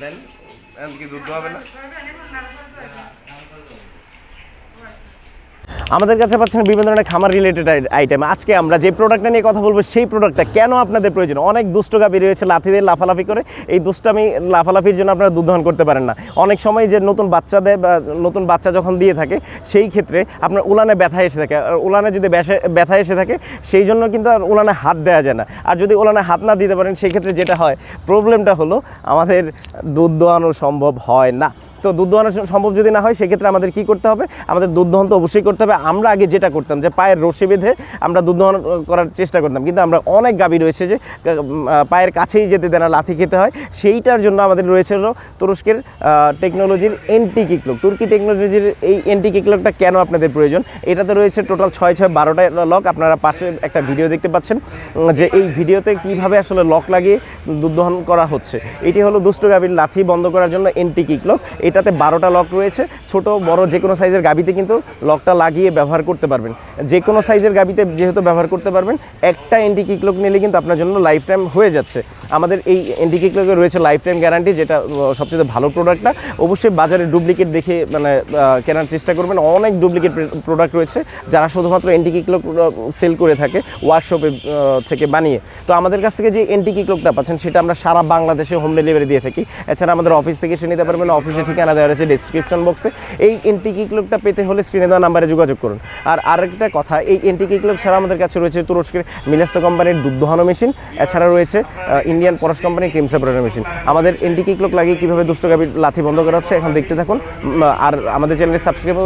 দেন এখন কি দুধ হবে না আমাদের কাছে পাচ্ছেন বিভিন্ন ধরনের খামার রিলেটেড আইটেম আজকে আমরা যে প্রোডাক্টটা নিয়ে কথা বলব, সেই প্রোডাক্টটা কেন আপনাদের প্রয়োজন? অনেক দুষ্ট গাভী রয়েছে লাথি দিয়ে লাফালাফি করে। এই দুষ্টামি, লাফালাফির জন্য আপনারা দুধ করতে পারেন না। অনেক সময় যে নতুন বাচ্চা দেয় বা নতুন বাচ্চা যখন দিয়ে থাকে, সেই ক্ষেত্রে আপনার উলানে ব্যথা এসে থাকে। আর উলানে যদি ব্যথা এসে থাকে, সেই জন্য কিন্তু আর উলানে হাত দেওয়া যায় না। আর যদি উলানে হাত না দিতে পারেন, সেই ক্ষেত্রে যেটা হয় প্রবলেমটা হলো আমাদের দুধ দোয়ানো সম্ভব হয় না। তো দুধ দোয়ানো সম্ভব যদি না হয়, সেক্ষেত্রে আমাদের কি করতে হবে? আমাদের দুধ দহন তো অবশ্যই করতে হবে। আমরা আগে যেটা করতাম, যে পায়ের রশি বেঁধে আমরা দুধ দহন করার চেষ্টা করতাম। কিন্তু আমরা অনেক গাভী রয়েছে যে পায়ের কাছেই যেতে দেয় না লাথি খেতে হয়। সেইটার জন্য আমাদের রয়েছে হলো তুরস্কের টেকনোলজির এন্টি কিকলক তুর্কি টেকনোলজির এই এন্টি কিকলকটা কেন আপনাদের প্রয়োজন? এটাতে রয়েছে টোটাল ছয় ছয় বারোটা লক আপনারা পাশে একটা ভিডিও দেখতে পাচ্ছেন যে এই ভিডিওতে কীভাবে আসলে লক লাগিয়ে দুধ দহন করা হচ্ছে। এটি হলো দুষ্ট গাভীর লাথি বন্ধ করার জন্য এনটি কিকলক এটাতে বারোটা লক রয়েছে। ছোট, বড় যে কোনো সাইজের গাবিতে কিন্তু লকটা লাগিয়ে ব্যবহার করতে পারবেন। যে কোনো সাইজের গাবিতে যেহেতু ব্যবহার করতে পারবেন, একটা এন্টি কিকলক নিলে কিন্তু আপনার জন্য লাইফ টাইম হয়ে যাচ্ছে। আমাদের এই এন্টি কিকলকে রয়েছে লাইফ টাইম গ্যারান্টি, যেটা সবচেয়ে ভালো প্রোডাক্টটা। অবশ্যই বাজারে ডুপ্লিকেট দেখে মানে কেনার চেষ্টা করবেন। অনেক ডুপ্লিকেট প্রোডাক্ট রয়েছে, যারা শুধুমাত্র এন্টি কিকলক সেল করে থাকে, ওয়ার্কশপে থেকে বানিয়ে। তো আমাদের কাছ থেকে যে এন্টি কিকলকটা পাচ্ছেন, সেটা আমরা সারা বাংলাদেশে হোম ডেলিভারি দিয়ে থাকি। এছাড়া আমাদের অফিস থেকে এসে নিতে পারবেন অফিসে ঠিকানা দেওয়া রয়েছে ডিসক্রিপশন বক্সে এই এন্টি কিকলকটা পেতে হলে স্ক্রিনে দেওয়া নাম্বারে যোগাযোগ করুন। আর আরেকটা কথা, এই এন্টি কিকলক ছাড়া আমাদের কাছে রয়েছে তুরস্কের মিলাস্তা কোম্পানির দুধ দোহানো মেশিন এছাড়া রয়েছে ইন্ডিয়ান পরশ কোম্পানির ক্রিম সেপারেটর মেশিন আমাদের এন্টি কিকলক লাগিয়ে কীভাবে দুষ্টগাভীর লাথি বন্ধ করা হচ্ছে, এখন দেখতে থাকুন। আর আমাদের চ্যানেলে সাবস্ক্রাইব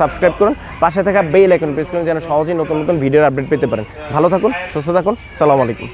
সাবস্ক্রাইব করুন। পাশে থাকা বেল আইকন প্রেস করুন, যেন সহজেই নতুন নতুন ভিডিওর আপডেট পেতে পারেন। ভালো থাকুন, সুস্থ থাকুন, সালাম আলাইকুম।